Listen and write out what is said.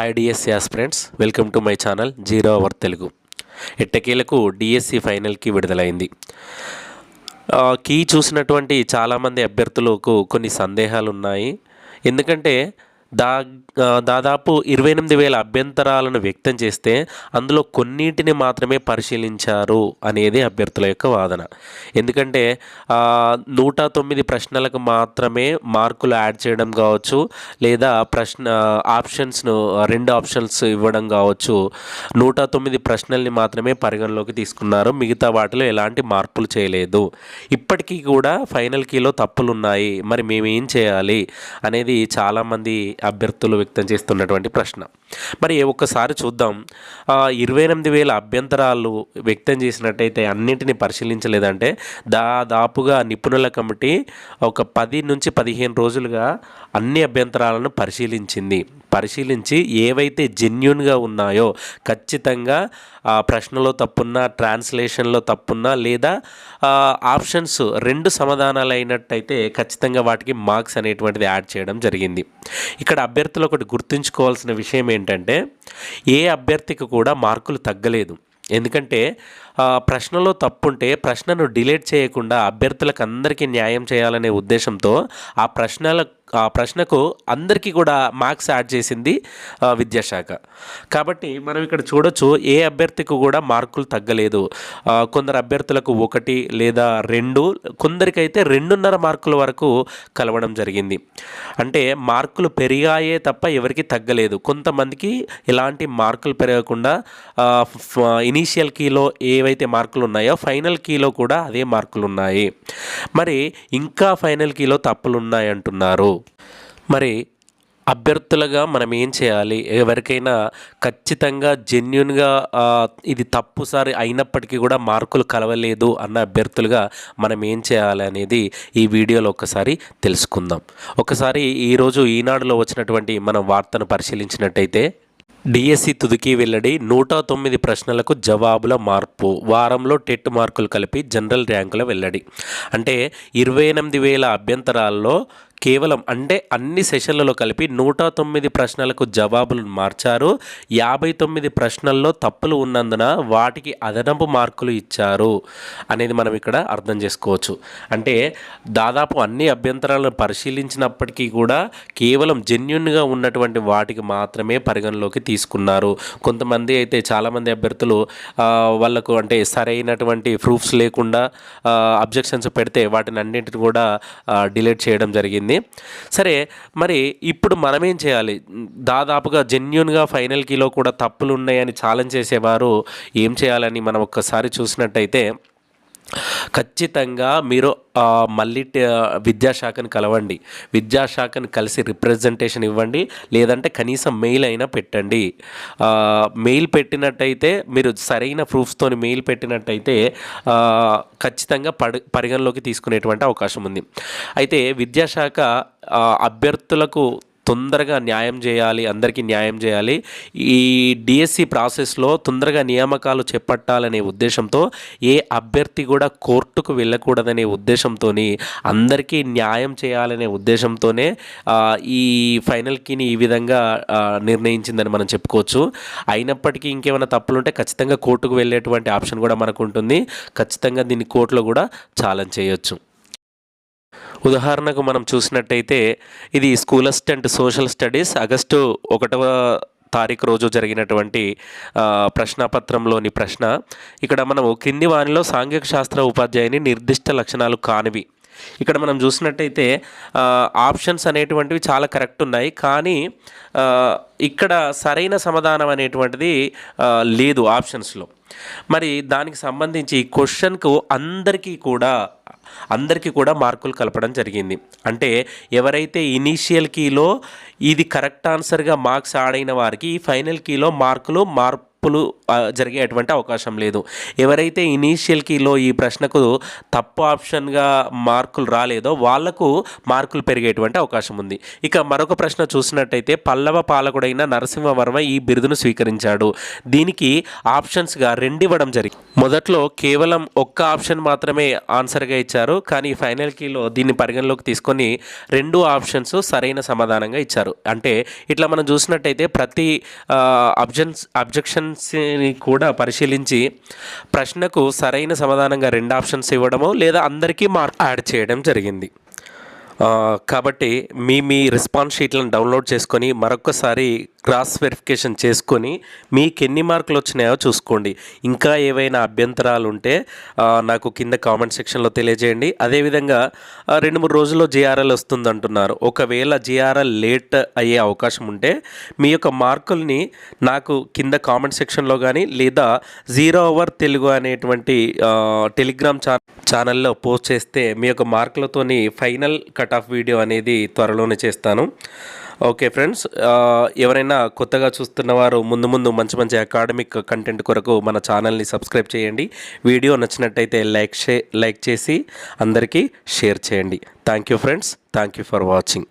Hi DSC aspirants welcome to my channel zero hour Telugu ఎట్టకేలకు DSC ఫైనల్కి విడుదలైంది. Key చూసినటువంటి చాలామంది అభ్యర్థులకు కొన్ని సందేహాలు ఉన్నాయి ఎందుకంటే దా దాదాపు ఇరవై ఎనిమిది వేల అభ్యంతరాలను వ్యక్తం చేస్తే అందులో కొన్నింటిని మాత్రమే పరిశీలించారు అనేది అభ్యర్థుల యొక్క వాదన. ఎందుకంటే నూట తొమ్మిది ప్రశ్నలకు మాత్రమే మార్కులు యాడ్ చేయడం కావచ్చు లేదా ప్రశ్న ఆప్షన్స్ను రెండు ఆప్షన్స్ ఇవ్వడం కావచ్చు నూట తొమ్మిది ప్రశ్నల్ని మాత్రమే పరిగణలోకి తీసుకున్నారు. మిగతా వాటిలో ఎలాంటి మార్పులు చేయలేదు. ఇప్పటికీ కూడా ఫైనల్ కీలో తప్పులు ఉన్నాయి మరి మేము ఏం చేయాలి అనేది చాలామంది అభ్యర్థులు వ్యక్తం చేస్తున్నటువంటి ప్రశ్న. మరి ఒక్కసారి చూద్దాం. ఇరవై ఎనిమిది వేల అభ్యంతరాలు వ్యక్తం చేసినట్టయితే అన్నింటినీ పరిశీలించలేదంటే దాదాపుగా నిపుణుల కమిటీ ఒక పది నుంచి పదిహేను రోజులుగా అన్ని అభ్యంతరాలను పరిశీలించింది. పరిశీలించి ఏవైతే జెన్యున్గా ఉన్నాయో ఖచ్చితంగా ప్రశ్నలో తప్పున్నా ట్రాన్స్లేషన్లో తప్పున్నా లేదా ఆప్షన్స్ రెండు సమాధానాలు అయినట్టయితే ఖచ్చితంగా వాటికి మార్క్స్ అనేటువంటిది యాడ్ చేయడం జరిగింది. ఇక్కడ అభ్యర్థులు ఒకటి గుర్తుంచుకోవాల్సిన విషయం ఏంటంటే ఏ అభ్యర్థికి కూడా మార్కులు తగ్గలేదు. ఎందుకంటే ప్రశ్నలో తప్పుంటే ప్రశ్నను డిలేట్ చేయకుండా అభ్యర్థులకు అందరికీ న్యాయం చేయాలనే ఉద్దేశంతో ఆ ప్రశ్నల ఆ ప్రశ్నకు అందరికీ కూడా మార్క్స్ యాడ్ చేసింది విద్యాశాఖ. కాబట్టి మనం ఇక్కడ చూడొచ్చు ఏ అభ్యర్థికి కూడా మార్కులు తగ్గలేదు. కొందరు అభ్యర్థులకు ఒకటి లేదా రెండు కొందరికైతే రెండున్నర మార్కుల వరకు కలవడం జరిగింది. అంటే మార్కులు పెరిగాయే తప్ప ఎవరికి తగ్గలేదు. కొంతమందికి ఎలాంటి మార్కులు పెరగకుండా ఇనీషియల్ కీలో ఏవైతే మార్కులు ఉన్నాయో ఫైనల్ కీలో కూడా అదే మార్కులు ఉన్నాయి. మరి ఇంకా ఫైనల్ కీలో తప్పులు ఉన్నాయి అంటున్నారు మరి అభ్యర్థులుగా మనం ఏం చేయాలి? ఎవరికైనా ఖచ్చితంగా జెన్యున్గా ఇది తప్పుసారి అయినప్పటికీ కూడా మార్కులు కలవలేదు అన్న అభ్యర్థులుగా మనం ఏం చేయాలి అనేది ఈ వీడియోలో ఒకసారి తెలుసుకుందాం. ఒకసారి ఈరోజు ఈనాడులో వచ్చినటువంటి మనం వార్తను పరిశీలించినట్టయితే డిఎస్సి తుదికి వెల్లడి నూట తొమ్మిది ప్రశ్నలకు జవాబుల మార్పు. వారంలో టెట్ మార్కులు కలిపి జనరల్ ర్యాంకుల వెల్లడి. అంటే ఇరవై ఎనిమిది వేల అభ్యంతరాల్లో కేవలం అంటే అన్ని సెషన్లలో కలిపి నూట తొమ్మిది ప్రశ్నలకు జవాబులు మార్చారు. యాభై తొమ్మిది ప్రశ్నల్లో తప్పులు ఉన్నందున వాటికి అదనపు మార్కులు ఇచ్చారు అనేది మనం ఇక్కడ అర్థం చేసుకోవచ్చు. అంటే దాదాపు అన్ని అభ్యంతరాలను పరిశీలించినప్పటికీ కూడా కేవలం జెన్యున్గా ఉన్నటువంటి వాటికి మాత్రమే పరిగణలోకి తీసుకున్నారు. కొంతమంది అయితే చాలామంది అభ్యర్థులు వాళ్ళకు అంటే సరైనటువంటి ప్రూఫ్స్ లేకుండా అబ్జెక్షన్స్ పెడితే వాటిని అన్నింటిని కూడా డిలీట్ చేయడం జరిగింది. సరే మరి ఇప్పుడు మనం ఏం చేయాలి? దాదాపుగా జెన్యున్గా ఫైనల్ కీలో కూడా తప్పులు ఉన్నాయని ఛాలెంజ్ చేసేవారు ఏం చేయాలని మనం ఒక్కసారి చూసినట్టయితే ఖచ్చితంగా మీరు మళ్ళీ విద్యాశాఖను కలవండి. విద్యాశాఖను కలిసి రిప్రజెంటేషన్ ఇవ్వండి. లేదంటే కనీసం మెయిల్ అయినా పెట్టండి. మెయిల్ పెట్టినట్టయితే మీరు సరైన ప్రూఫ్స్తో మెయిల్ పెట్టినట్టయితే ఖచ్చితంగా పడి పరిగణలోకి తీసుకునేటువంటి అవకాశం ఉంది. అయితే విద్యాశాఖ అభ్యర్థులకు తొందరగా న్యాయం చేయాలి అందరికీ న్యాయం చేయాలి. ఈ డిఎస్సి ప్రాసెస్లో తొందరగా నియామకాలు చేపట్టాలనే ఉద్దేశంతో ఏ అభ్యర్థి కూడా కోర్టుకు వెళ్ళకూడదనే ఉద్దేశంతో అందరికీ న్యాయం చేయాలనే ఉద్దేశంతోనే ఈ ఫైనల్ కీని ఈ విధంగా నిర్ణయించిందని మనం చెప్పుకోవచ్చు. అయినప్పటికీ ఇంకేమైనా తప్పులుంటే ఖచ్చితంగా కోర్టుకు వెళ్ళేటువంటి ఆప్షన్ కూడా మనకు ఉంటుంది ఖచ్చితంగా దీన్ని కోర్టులో కూడా ఛాలెంజ్ చేయొచ్చు. ఉదాహరణకు మనం చూసినట్టయితే ఇది school assistant social studies August ఒకటవ తారీఖు రోజు జరిగినటువంటి ఆ, ప్రశ్నాపత్రంలోని ప్రశ్న. ఇక్కడ మనం కింది వానిలో సాంఘిక శాస్త్ర ఉపాధ్యాయుని నిర్దిష్ట లక్షణాలు కానివి. ఇక్కడ మనం చూసినట్టయితే ఆప్షన్స్ అనేటువంటివి చాలా కరెక్ట్ ఉన్నాయి. కానీ ఇక్కడ సరైన సమాధానం అనేటువంటిది లేదు ఆప్షన్స్లో. మరి దానికి సంబంధించి క్వశ్చన్కు అందరికీ కూడా అందరికీ కూడా మార్కులు కలపడం జరిగింది. అంటే ఎవరైతే ఇనీషియల్ కీలో ఇది కరెక్ట్ ఆన్సర్గా మార్క్స్ ఆడైన వారికి ఈ ఫైనల్ కీలో మార్కులు మార్పు తప్పులు జరిగేటువంటి అవకాశం లేదు. ఎవరైతే ఇనీషియల్ కీలో ఈ ప్రశ్నకు తప్పు ఆప్షన్గా మార్కులు రాలేదో వాళ్ళకు మార్కులు పెరిగేటువంటి అవకాశం ఉంది. ఇక మరొక ప్రశ్న చూసినట్టయితే పల్లవ పాలకుడైన నరసింహవర్మ ఈ బిరుదును స్వీకరించాడు. దీనికి ఆప్షన్స్గా రెండు ఇవ్వడం జరిగింది మొదట్లో కేవలం ఒక్క ఆప్షన్ మాత్రమే ఆన్సర్గా ఇచ్చారు. కానీ ఫైనల్ కీలో దీన్ని పరిగణలోకి తీసుకొని రెండు ఆప్షన్స్ సరైన సమాధానంగా ఇచ్చారు. అంటే ఇట్లా మనం చూసినట్టయితే ప్రతి అబ్జన్స్ ఆప్షన్స్ని కూడా పరిశీలించి ప్రశ్నకు సరైన సమాధానంగా రెండు ఆప్షన్స్ ఇవ్వడము లేదా అందరికీ మార్క్ యాడ్ చేయడం జరిగింది. కాబట్టి మీ మీ రెస్పాన్స్ షీట్లను డౌన్లోడ్ చేసుకొని మరొకసారి క్రాస్ వెరిఫికేషన్ చేసుకొని మీకు ఎన్ని మార్కులు వచ్చినాయో చూసుకోండి. ఇంకా ఏవైనా అభ్యంతరాలు ఉంటే నాకు కింద కామెంట్ సెక్షన్లో తెలియజేయండి. అదేవిధంగా రెండు మూడు రోజుల్లో జిఆర్ఎల్ వస్తుంది అంటున్నారు ఒకవేళ జిఆర్ఎల్ లేట్ అయ్యే అవకాశం ఉంటే మీ యొక్క మార్కుల్ని నాకు కింద కామెంట్ సెక్షన్లో కానీ లేదా జీరో అవర్ తెలుగు అనేటువంటి టెలిగ్రామ్ ఛానల్ ఛానల్లో పోస్ట్ చేస్తే మీ యొక్క మార్కులతోని ఫైనల్ కట్ ఆఫ్ వీడియో అనేది త్వరలోనే చేస్తాను. ఓకే ఫ్రెండ్స్ ఎవరైనా కొత్తగా చూస్తున్న వారు ముందు ముందు మంచి మంచి అకాడమిక్ కంటెంట్ కొరకు మన ఛానల్ని సబ్స్క్రైబ్ చేయండి. వీడియో నచ్చినట్టయితే లైక్ షే లైక్ చేసి అందరికీ షేర్ చేయండి. Thank you friends. Thank you for watching.